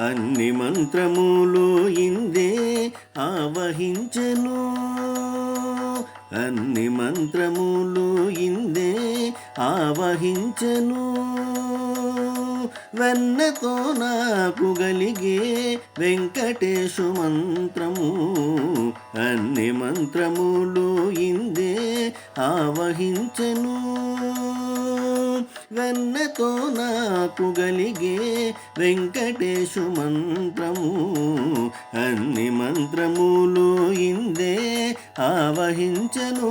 అన్ని మంత్రములు ఇందే ఆవహించెను. అన్ని మంత్రములు ఇందే ఆవహించెను. వెన్నతో నాకు గలిగే వెంకటేశు మంత్రము. అన్ని మంత్రములు ఇందే ఆవహించెను. వెన్నతో నాకు గలిగే వెంకటేశు మంత్రము. అన్ని మంత్రములు ఇందే ఆవహించను.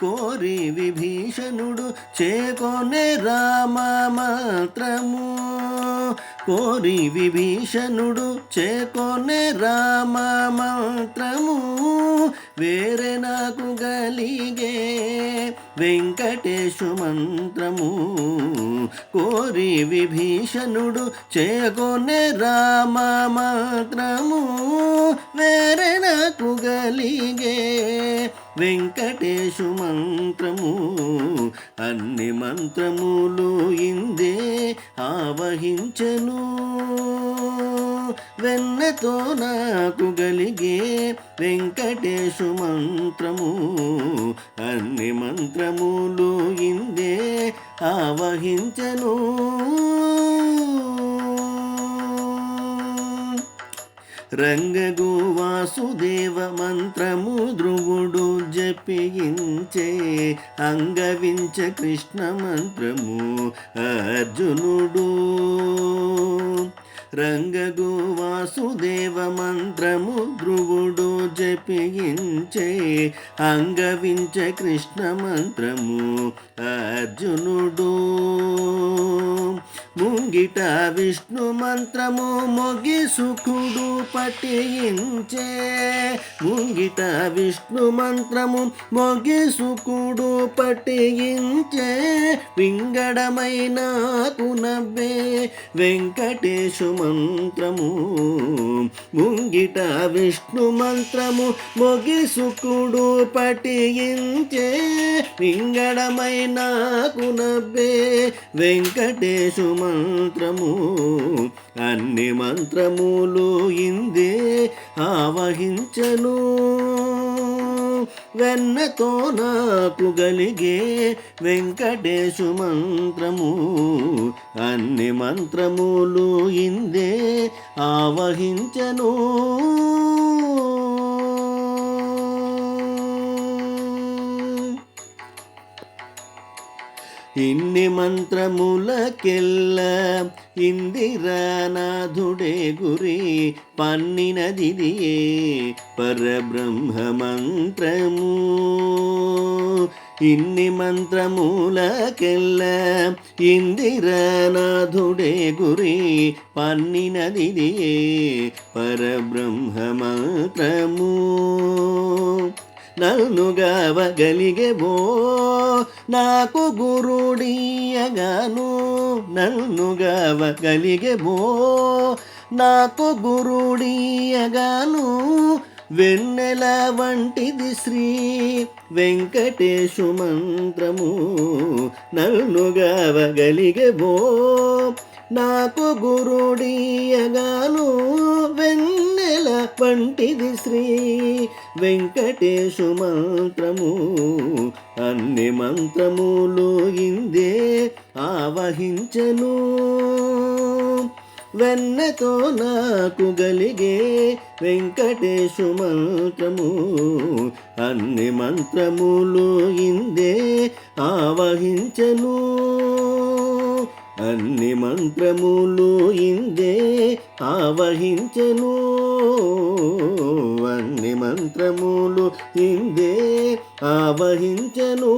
కోరి విభీషణుడు చేకొనే రామ మాత్రము. కోరి విభీషణుడు చేకొనే రామ మంత్రము. వేరే నాకు గలిగే వెంకటేశు మంత్రము. కోరి విభీషణుడు చేకొనే రామ మంత్రము. వేరే నాకు గలిగే వెంకటేశు మంత్రము. అన్ని మంత్రములు ఇందే ఆవహించను. వెన్నతో నాకు గలిగే వెంకటేశు మంత్రము. అన్ని మంత్రములు ఇందే ఆవహించను. రంగగు వాసుదేవ మంత్రము ధ్రువుడు జపించే అంగవించ కృష్ణ మంత్రము అర్జునుడు. రంగగు వాసుదేవ మంత్రము ధ్రువుడు జపించే అంగవించ కృష్ణ మంత్రము అర్జునుడు. ముంగిట విష్ణు మంత్రము మొగిసుకుడు పఠించే. ముంగిట విష్ణు మంత్రము మొగిసుకుడు పఠించే. వింగడమైన కునవ్వే వెంకటేశు మంత్రము. ముంగిట విష్ణు మంత్రము మొగిసుకుడు పఠించే. వింగడమైన కునవ్వే వెంకటేశు మంత్రము అన్ని మంత్రములు ఇందే ఆవహించను. వెన్నతో నాకు గలిగే వెంకటేశు మంత్రము అన్ని మంత్రములు ఇందే ఆవహించను. ఇన్ని మంత్రములకెల్ల ఇందిరానాథుడే గురి పన్నినదిదియే పరబ్రహ్మ మంత్రము ఇన్ని మంత్రములకెల్ల ఇందిరానాథుడే గురి పన్నినదిదియే పరబ్రహ్మ మంత్రము నన్ను గావగలిగే నాకు గురుడియగాను నన్ను గావగలిగే నాకు గురుడియగాను వెన్నెల వంటిది శ్రీ వెంకటేశు మంత్రము. నన్ను గావగలిగే నాకు గురుడియగాను వెన్నెల వంటిది శ్రీ వెంకటేశు మంత్రము. అన్ని మంత్రములు ఇందే ఆవహించను. వెన్నతో నాకు గలిగే వెంకటేశు మంత్రము. అన్ని మంత్రములు ఇందే ఆవహించను. అన్ని మంత్రములు ఇందే ఆవహించను. అన్ని మంత్రములు ఇందే ఆవహించను.